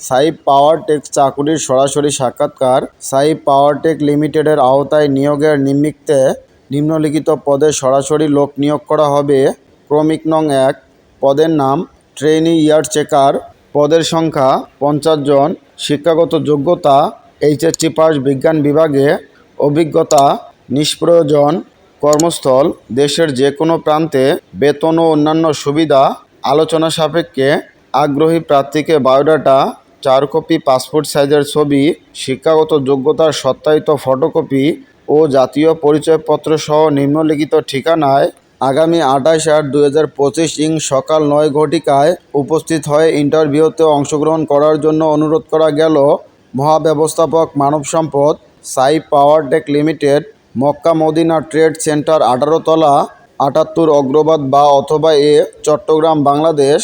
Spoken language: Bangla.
সাই পাওয়ার টেক চাকুরির সরাসরি সাক্ষাৎকার। সাই পাওয়ার টেক লিমিটেডের আওতায় নিয়োগের নিমিত্তে নিম্নলিখিত পদে সরাসরি লোক নিয়োগ করা হবে। ক্রমিক নং এক, পদের নাম ট্রেনি ইয়ার চেকার। পদের সংখ্যা পঞ্চাশ জন। শিক্ষাগত যোগ্যতা এইচএসসি পাস বিজ্ঞান বিভাগে। অভিজ্ঞতা নিষ্প্রয়োজন। কর্মস্থল দেশের যে কোনো প্রান্তে বেতন ও অন্যান্য সুবিধা। আলোচনা সাপেক্ষে আগ্রহী প্রার্থীকে বায়োডাটা চার কপি পাসপোর্ট সাইজের ছবি, শিক্ষাগত যোগ্যতার সত্যায়িত ফটোকপি ও জাতীয় পরিচয়পত্র সহ নিম্নলিখিত ঠিকানায় আগামী আঠাশ আট দুই হাজার পঁচিশ ইং সকাল নয় ঘটিকায় উপস্থিত হয়ে ইন্টারভিউতে অংশগ্রহণ করার জন্য অনুরোধ করা গেল মহাব্যবস্থাপক মানব সম্পদ Sai power tech limited, Mecca Medina trade centre আঠারো তলা আটাত্তর অগ্রবাদ বা অথবা এ, চট্টগ্রাম, বাংলাদেশ।